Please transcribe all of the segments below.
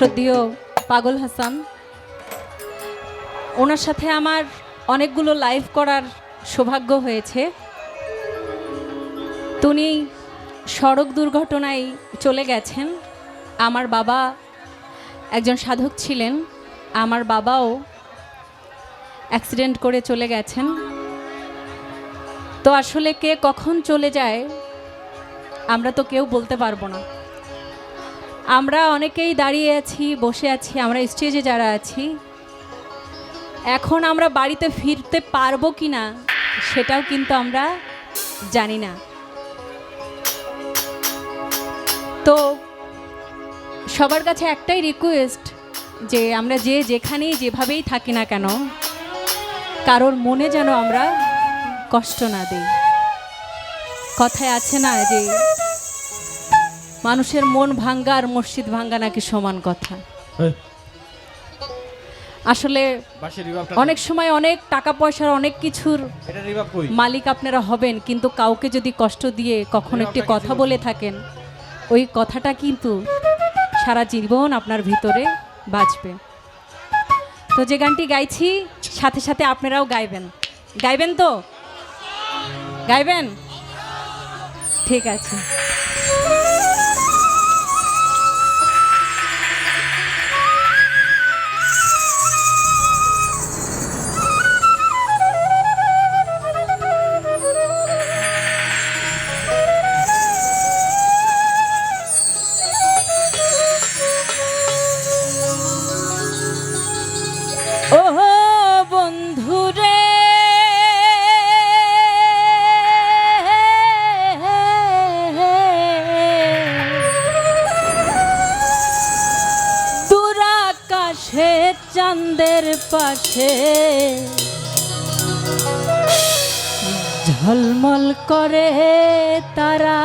শ্রদ্ধেয় পাগল হাসান। ওনার সাথে আমার অনেকগুলো লাইভ করার সৌভাগ্য হয়েছে। তিনি সড়ক দুর্ঘটনায় চলে গেছেন। আমার বাবা একজন সাধক ছিলেন। আমার বাবাও অ্যাক্সিডেন্ট করে চলে গেছেন। তো আসলে কে কখন চলে যায়, আমরা তো কেউ বলতে পারব না। আমরা অনেকেই দাঁড়িয়ে আছি, বসে আছি, আমরা স্টেজে যারা আছি। এখন আমরা বাড়িতে ফিরতে পারব কি না সেটাও কিন্তু আমরা জানি না। তো, সবার কাছে একটাই রিকোয়েস্ট যে আমরা যে যেখানেই যেভাবেই থাকি না কেন, কারোর মনে যেন আমরা কষ্ট না দিই। কথায় আছে না যে মানুষের মন ভাঙ্গা আর মসজিদ ভাঙ্গা নাকি সমান কথা। আসলে অনেক সময় অনেক টাকা পয়সার অনেক কিছুর মালিক আপনারা হবেন কিন্তু কাউকে যদি কষ্ট দিয়ে কখনো একটি কথা বলে থাকেন ওই কথাটা কিন্তু সারা জীবন আপনার ভিতরে বাঁচবে। তো যে গানটি গাইছি সাথে সাথে আপনারাও গাইবেন। গাইবেন তো? গাইবেন? ঠিক আছে। পাশে। ঝলমল করে তারা।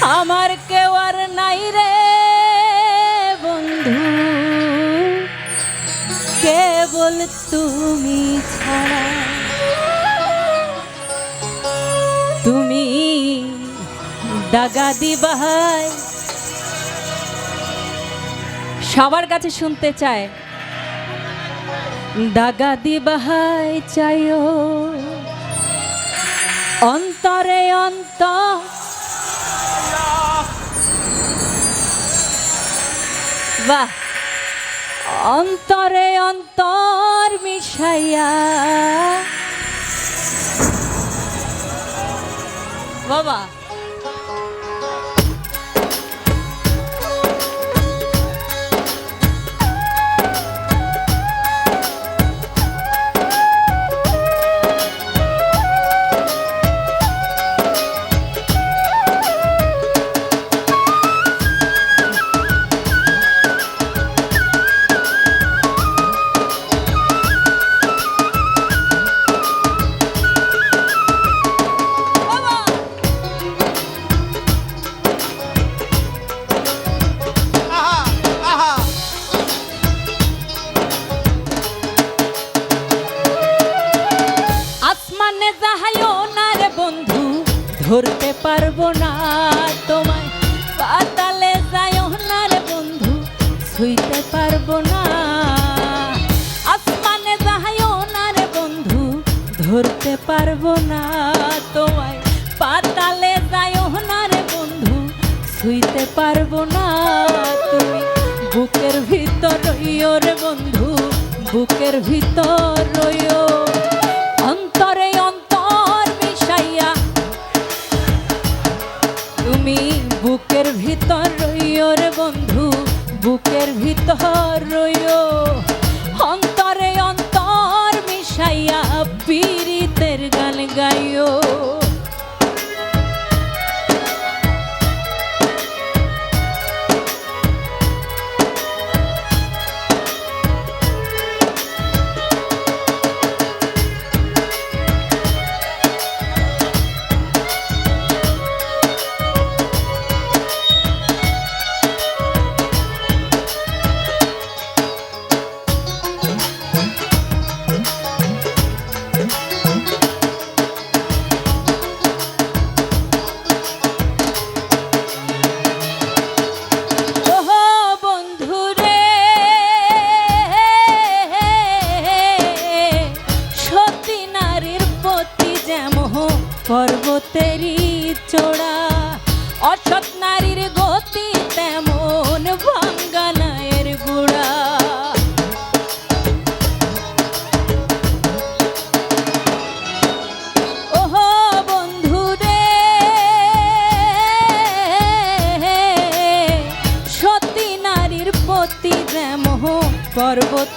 আমার কেউ আর নাই রে বন্ধু। কেবল তুমি ছাড়া। তুমি দাগা দিবাই সবার কাছে শুনতে চায়। দাগা দিবাহাই চাইও। অন্তরে অন্তর বাহ। অন্তরে অন্তর মিশাইয়া। বাবা। ছুঁইতে পারব না। আসমানে যাহাইও না রে বন্ধু, ধরতে পারব না তোমায় পাতালে যাইও না রে বন্ধু সইতে পারব না তুমি। বুকের ভিতর রইও রে বন্ধু, বুকের ভিতর রইও। বুকের ভিতর রইও অন্তরে অন্তর মিশাইয়া পীড়িতের গান গাইও।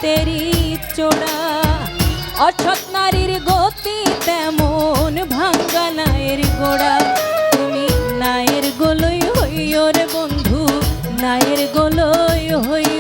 তেরি চোড়া। অসৎ নারীর গতি তেমন, ভাঙ্গা নায়ের গোড়া। তুমি নায়ের গোলই হইও বন্ধু, নায়ের গোলই হইও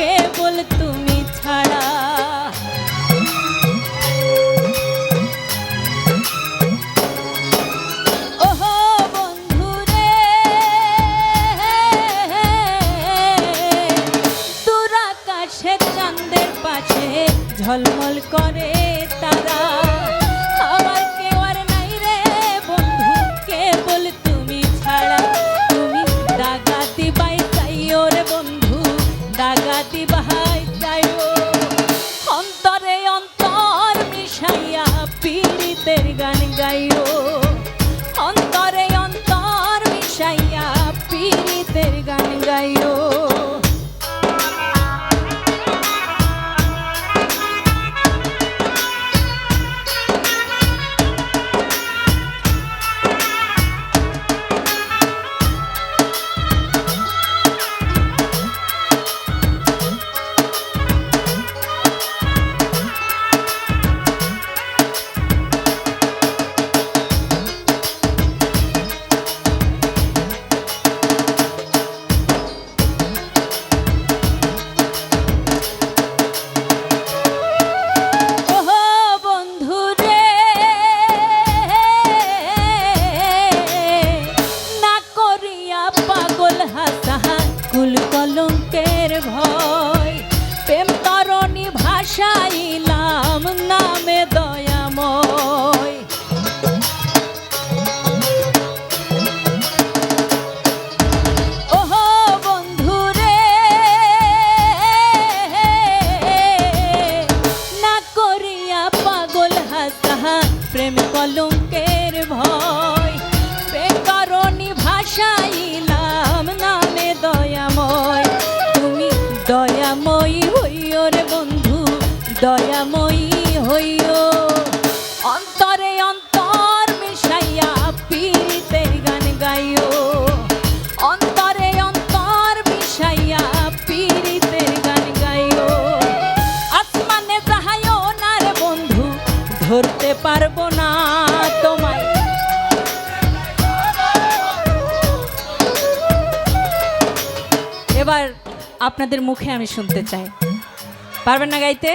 কেবল তুমি ছাড়া। আপনাদের মুখে আমি শুনতে চাই। পারবেন না গাইতে?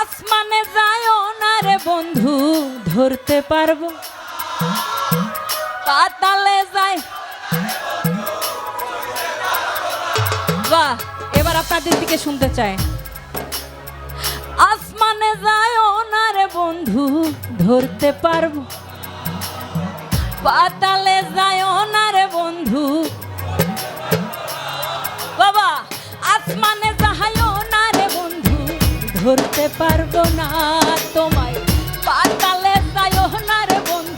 আসমানে যায় না রে বন্ধু, ধরতে পারব। পাতালে যায় বাহ, এবার আপনাদের দিকে শুনতে চাই। আসমানে যায় না রে বন্ধু, ধরতে পারব। পাতালে যায় না আসমানে যাহাইও না রে বন্ধু ধরতে পারব না তোমার